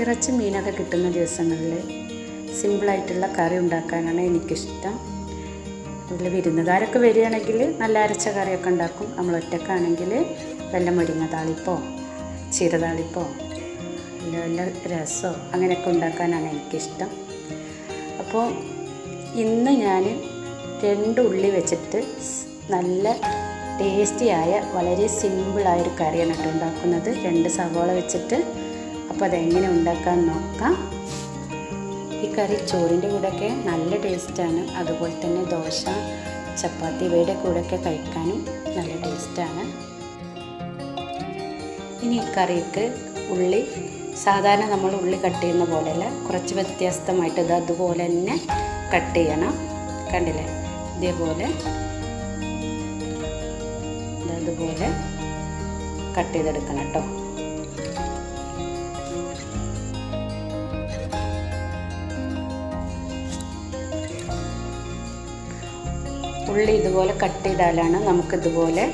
ഇറച്ചി മീനൊക്കെ കിട്ടുന്ന ദിവസങ്ങളിൽ സിമ്പിളായിട്ടുള്ള കറി ഉണ്ടാക്കാനാണ് എനിക്കിഷ്ടം. അതിൽ വിരുന്നുകാരൊക്കെ വരികയാണെങ്കിൽ നല്ല അരച്ച കറിയൊക്കെ ഉണ്ടാക്കും. നമ്മൾ ഒറ്റക്കാണെങ്കിൽ വല്ല മുരിങ്ങ താളിപ്പോ ചീരതാളിപ്പോ താളിപ്പോ നല്ല വല്ല രസമോ അങ്ങനെയൊക്കെ ഉണ്ടാക്കാനാണ് എനിക്കിഷ്ടം. അപ്പോൾ ഇന്ന് ഞാൻ രണ്ട് ഉള്ളി വെച്ചിട്ട് നല്ല ടേസ്റ്റിയായ വളരെ സിമ്പിളായൊരു കറിയാണ് കേട്ടോ ഉണ്ടാക്കുന്നത്. രണ്ട് സവാള വെച്ചിട്ട് അപ്പോൾ അതെങ്ങനെ ഉണ്ടാക്കാൻ നോക്കാം. ഈ കറി ചോറിന്റെ കൂടെയൊക്കെ നല്ല ടേസ്റ്റാണ്. അതുപോലെ തന്നെ ദോശ ചപ്പാത്തി ഇവയുടെ കൂടെയൊക്കെ കഴിക്കാനും നല്ല ടേസ്റ്റാണ്. ഇനി ഈ കറിക്ക് ഉള്ളി സാധാരണ നമ്മൾ ഉള്ളി കട്ട് ചെയ്യുന്ന പോലെയല്ല കുറച്ച് വ്യത്യസ്തമായിട്ട് ഇത് അതുപോലെ തന്നെ കട്ട് ചെയ്യണം. കണ്ടില്ലേ? ഇതേപോലെ ഇതതുപോലെ കട്ട് ചെയ്തെടുക്കണം കേട്ടോ. ഉള്ളി ഇതുപോലെ കട്ട് ചെയ്താലാണ് നമുക്കിതുപോലെ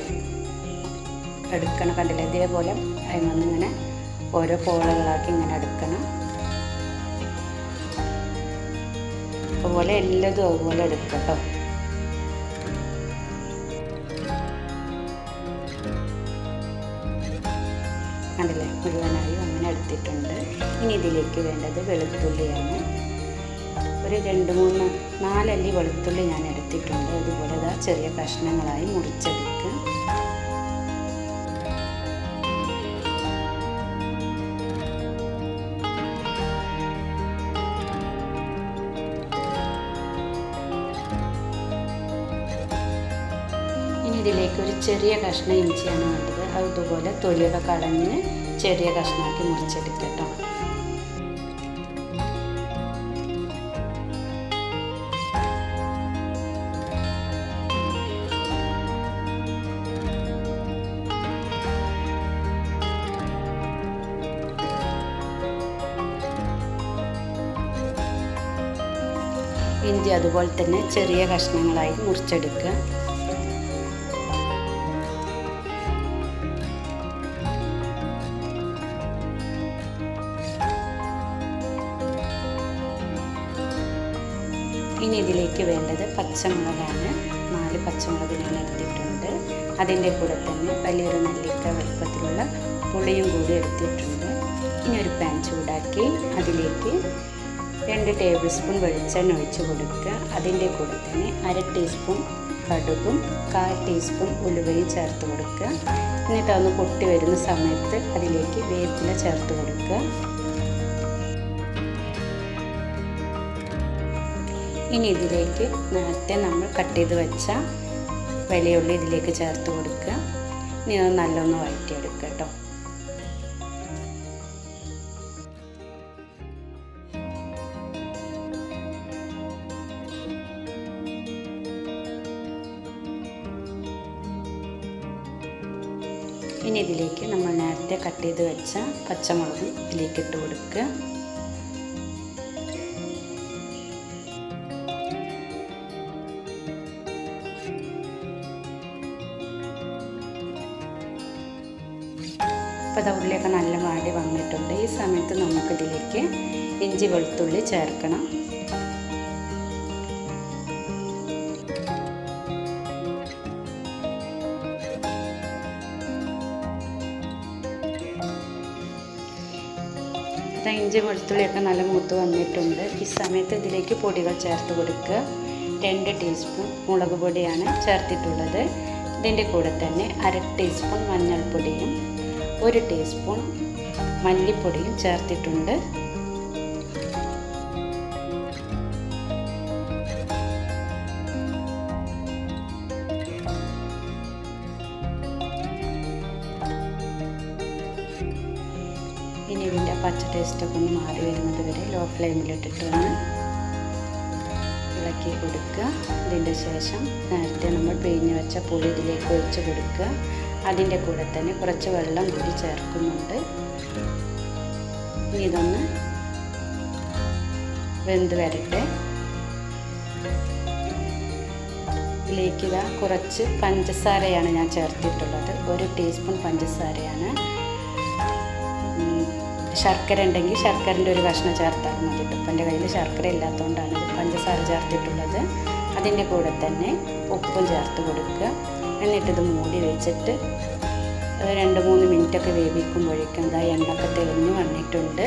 എടുക്കണം കണ്ടില്ല? ഇതേപോലെ ഇങ്ങനെ ഓരോ പോളകളാക്കി ഇങ്ങനെ എടുക്കണം. അതുപോലെ എല്ലാതും അതുപോലെ എടുക്കുക കേട്ടോ. കണ്ടില്ലേ? മുഴുവനായും അങ്ങനെ എടുത്തിട്ടുണ്ട്. ഇനി ഇതിലേക്ക് വേണ്ടത് വെളുത്തുള്ളിയാണ്. ഒരു രണ്ട് മൂന്ന് നാലല്ലി വെളുത്തുള്ളി ഞാൻ എടുത്തിട്ടുണ്ട്. അതുപോലെ ഇതാ ചെറിയ കഷ്ണങ്ങളായി മുറിച്ചെടുക്കുക. ഇനി ഇതിലേക്ക് ഒരു ചെറിയ കഷ്ണം ഇഞ്ചിയാണ് വേണ്ടത്. അതുപോലെ തൊലിയുടെ കടഞ്ഞ് ചെറിയ കഷ്ണമാക്കി മുറിച്ചെടുക്കട്ടോ ഇഞ്ചി അതുപോലെ തന്നെ ചെറിയ കഷ്ണങ്ങളായി മുറിച്ചെടുക്കുക. ഇനി ഇതിലേക്ക് വേണ്ടത് പച്ചമുളകാണ്. നാല് പച്ചമുളക് ഞാൻ എടുത്തിട്ടുണ്ട്. അതിന്റെ കൂടെ തന്നെ വലിയൊരു നെല്ലിക്ക വലുപ്പത്തിലുള്ള പുളിയും കൂടി എടുത്തിട്ടുണ്ട്. ഇനി ഒരു പാൻ ചൂടാക്കി അതിലേക്ക് രണ്ട് ടേബിൾ സ്പൂൺ വെളിച്ചെണ്ണ ഒഴിച്ച് കൊടുക്കുക. അതിന്റെ കൂടെ തന്നെ അര ടീസ്പൂൺ കടുകും കാൽ ടീസ്പൂൺ ഉലുവയും ചേർത്ത് കൊടുക്കുക. എന്നിട്ട് അതൊന്ന് പൊട്ടി വരുന്ന സമയത്ത് അതിലേക്ക് വേപ്പില ചേർത്ത് കൊടുക്കുക. ഇനി ഇതിലേക്ക് നേരത്തെ നമ്മൾ കട്ട് ചെയ്ത് വെച്ച വിലയുള്ളി ഇതിലേക്ക് ചേർത്ത് കൊടുക്കുക. ഇനി അത് നല്ലൊന്ന് വഴറ്റിയെടുക്കുക കേട്ടോ. ഇനി ഇതിലേക്ക് നമ്മൾ നേരത്തെ കട്ട് ചെയ്ത് വെച്ച പച്ചമുളക് ഇതിലേക്ക് ഇട്ട് കൊടുക്കുക. അപ്പോൾ അത് ഉള്ളിയൊക്കെ നല്ല വാടി വന്നിട്ടുണ്ട്. ഈ സമയത്ത് നമുക്കിതിലേക്ക് ഇഞ്ചി വെളുത്തുള്ളി ചേർക്കണം. അത് ഇഞ്ചി വെളുത്തുള്ളിയൊക്കെ നല്ല മൂത്ത് വന്നിട്ടുണ്ട്. ഈ സമയത്ത് ഇതിലേക്ക് പൊടികൾ ചേർത്ത് കൊടുക്കുക. രണ്ട് ടീസ്പൂൺ മുളക് പൊടിയാണ് ചേർത്തിട്ടുള്ളത്. ഇതിന്റെ കൂടെ തന്നെ അര ടീസ്പൂൺ മഞ്ഞൾപ്പൊടിയും ഒരു ടീസ്പൂൺ മല്ലിപ്പൊടിയും ചേർത്തിട്ടുണ്ട്. ഇനി ഇതിന്റെ പച്ച ടേസ്റ്റൊക്കെ ഒന്ന് മാറി വരുന്നത് വരെ ലോ ഫ്ലെയിമിലിട്ടിട്ട് ഒന്ന് ഇളക്കി കൊടുക്കുക. ഇതിന്റെ ശേഷം നേരത്തെ നമ്മൾ പിഴിഞ്ഞ് വെച്ച പുളി ഇതിലേക്ക് ഒഴിച്ച് കൊടുക്കുക. അതിന്റെ കൂടെ തന്നെ കുറച്ച് വെള്ളം കൂടി ചേർക്കുന്നുണ്ട്. ഇനി ഇതൊന്ന് വെന്ത് വരട്ടെ. ഇതിലേക്ക് ഇതാ കുറച്ച് പഞ്ചസാരയാണ് ഞാൻ ചേർത്തിട്ടുള്ളത്. ഒരു ടീസ്പൂൺ പഞ്ചസാരയാണ്. ശർക്കര ഉണ്ടെങ്കിൽ ശർക്കരന്റെ ഒരു കഷ്ണം ചേർത്താൽ മതി. ഇപ്പം കയ്യിൽ ശർക്കര ഇല്ലാത്തതുകൊണ്ടാണ് ഇത് പഞ്ചസാര ചേർത്തിട്ടുള്ളത്. അതിന്റെ കൂടെ തന്നെ ഉപ്പും ചേർത്ത് കൊടുക്കുക. എന്നിട്ടിത് മൂടി വെച്ചിട്ട് അത് രണ്ട് മൂന്ന് മിനിറ്റൊക്കെ വേവിക്കുമ്പോഴേക്കും എന്താ എണ്ണൊക്കെ തെളിഞ്ഞ് വന്നിട്ടുണ്ട്.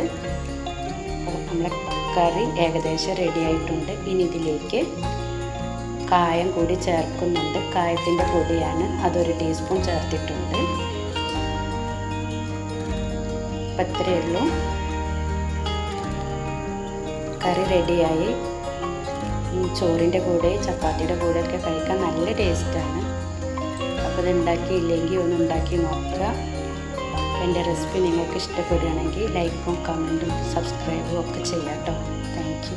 അപ്പോൾ നമ്മളെ കറി ഏകദേശം റെഡി ആയിട്ടുണ്ട്. ഇനി ഇതിലേക്ക് കായം കൂടി ചേർക്കുന്നുണ്ട്. കായത്തിന്റെ പൊടിയാണ്. അതൊരു ടീസ്പൂൺ ചേർത്തിട്ടുണ്ട്. അപ്പം ഇത്രയേ ഉള്ളൂ. കറി റെഡിയായി. ഈ ചോറിന്റെ കൂടെ ചപ്പാത്തിയുടെ കൂടെ ഒക്കെ കഴിക്കാൻ നല്ല ടേസ്റ്റാണ് അപ്പോൾ ഇത് ഉണ്ടാക്കിയില്ലെങ്കിൽ ഒന്ന് ഉണ്ടാക്കി നോക്കുക. എന്റെ റെസിപ്പി നിങ്ങൾക്ക് ഇഷ്ടപ്പെടുകയാണെങ്കിൽ ലൈക്കും കമന്റും സബ്സ്ക്രൈബും ഒക്കെ ചെയ്യാം കേട്ടോ താങ്ക്